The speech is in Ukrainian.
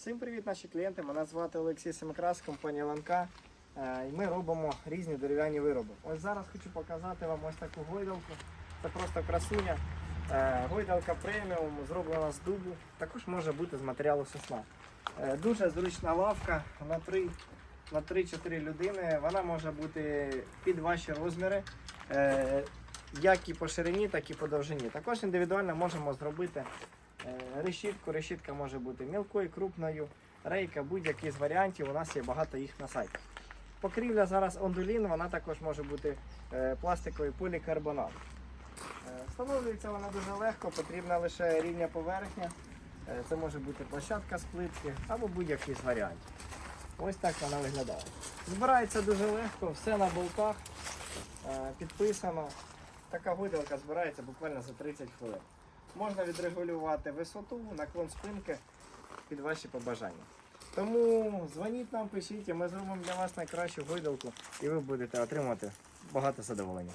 Всім привіт, наші клієнти. Мене звати Олексій Семикрас, компанія Ланка. Е, І ми робимо різні дерев'яні вироби. Ось зараз хочу показати вам ось таку гойдалку. Це просто красуня. Е, Гойдалка преміум, зроблена з дубу. Також може бути з матеріалу сосна. Е, Дуже зручна лавка на 3 на 3-4 людини. Вона може бути під ваші розміри, як і по ширині, так і по довжині. Також індивідуально можемо зробити Решітку, решітка може бути мілкою, крупною, рейка, будь-який з варіантів. У нас є багато їх на сайті. Покрівля зараз ондулін, вона також може бути е, пластиковий полікарбонат. Е, Встановлюється вона дуже легко, потрібна лише рівня поверхня. Е, Це може бути площадка з плитки або будь-який з варіантів. Ось так вона виглядає. Збирається дуже легко, все на болтах, е, підписано. Така гойдалка збирається буквально за 30 хвилин. Можна відрегулювати висоту, наклон спинки під ваші побажання. Тому дзвоніть нам, пишіть, і ми зробимо для вас найкращу гойдалку і ви будете отримувати багато задоволення.